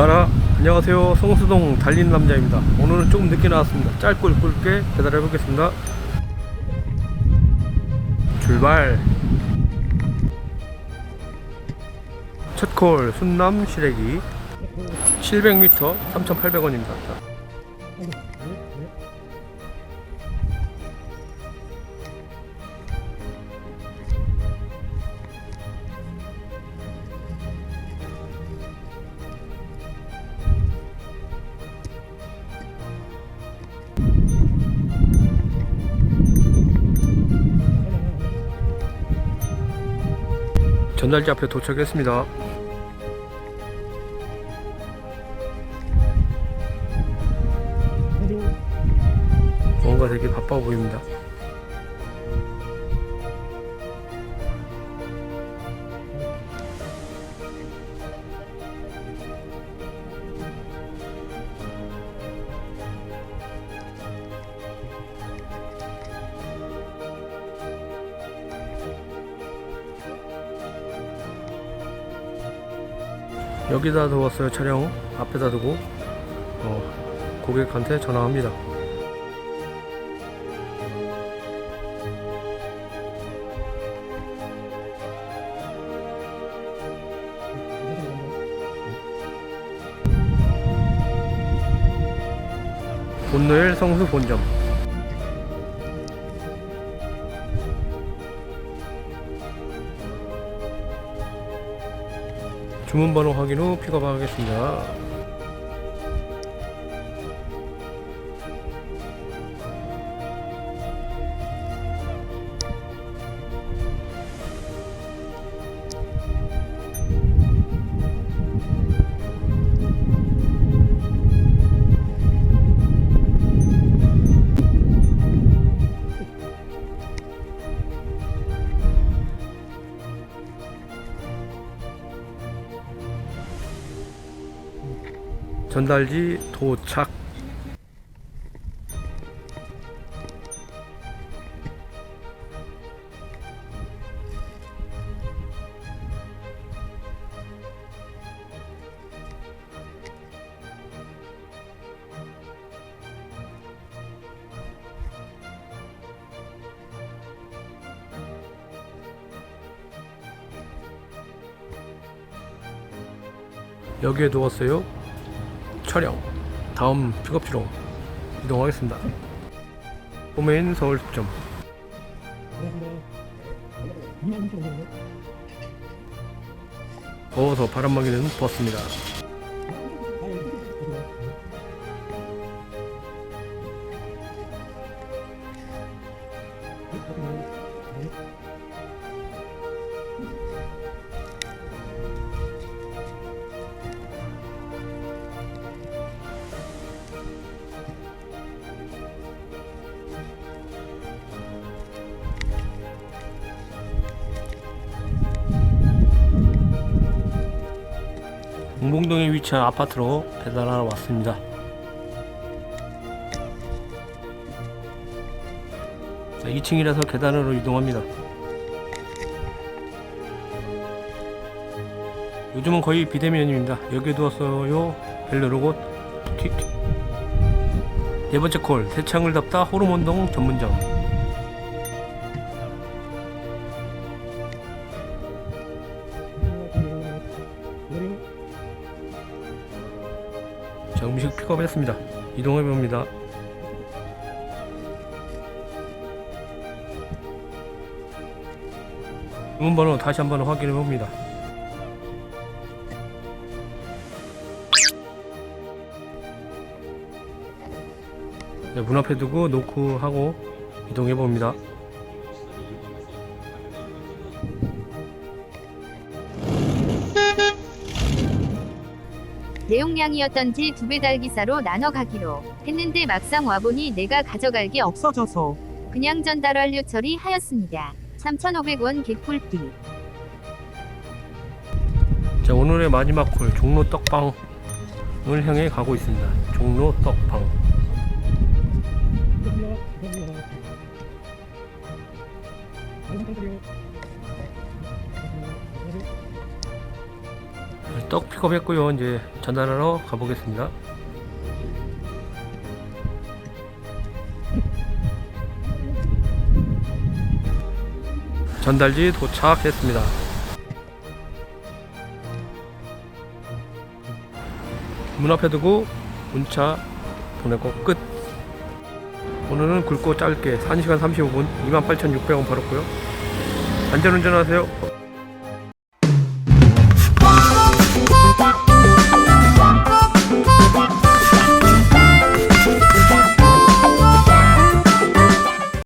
따라 안녕하세요. 성수동 달리는 남자입니다. 오늘은 조금 늦게 나왔습니다. 짧고 굵게 배달해 보겠습니다. 출발. 첫 콜 순남 시래기. 700m 3,800원입니다 전달지 앞에 도착했습니다. 뭔가 되게 바빠 보입니다 여기다 두었어요 차량 앞에다 두고. 어, 고객한테 전화합니다. 본노일 성수 본점 주문번호 확인 후 픽업하겠습니다. 전달지 도착. 여기에 두었어요. 촬영. 다음 픽업지로 이동하겠습니다. 포메인 서울특점. 더워서 바람막이는 벗습니다 웅봉동에 위치한 아파트로 배달하러 왔습니다. 자, 2층이라서 계단으로 이동합니다. 요즘은 거의 비대면입니다. 여기에 두었어요. 벨르로봇 튀- 튀. 네 번째 콜 새창을 덮다 호르몬동 전문점 자 음식 픽업했습니다. 이동해 봅니다. 주문번호 다시 한번 확인해 봅니다. 네, 문 앞에 두고 노크 하고 이동해 봅니다 내용량이었던지 두 배달 기사로 나눠 가기로 했는데 막상 와보니 내가 가져갈 게 없. 없어져서 그냥 전달 완료 처리하였습니다. 3,500원 개꿀띠. 자 오늘의 마지막 콜 종로 떡방을 향해 가고 있습니다 종로 떡방 떡 픽업했고요. 이제 전달하러 가보겠습니다. 전달지 도착했습니다. 문 앞에 두고 문자 보내고 끝. 오늘은 굵고 짧게 1시간 35분 28,600원 벌었고요. 안전운전하세요.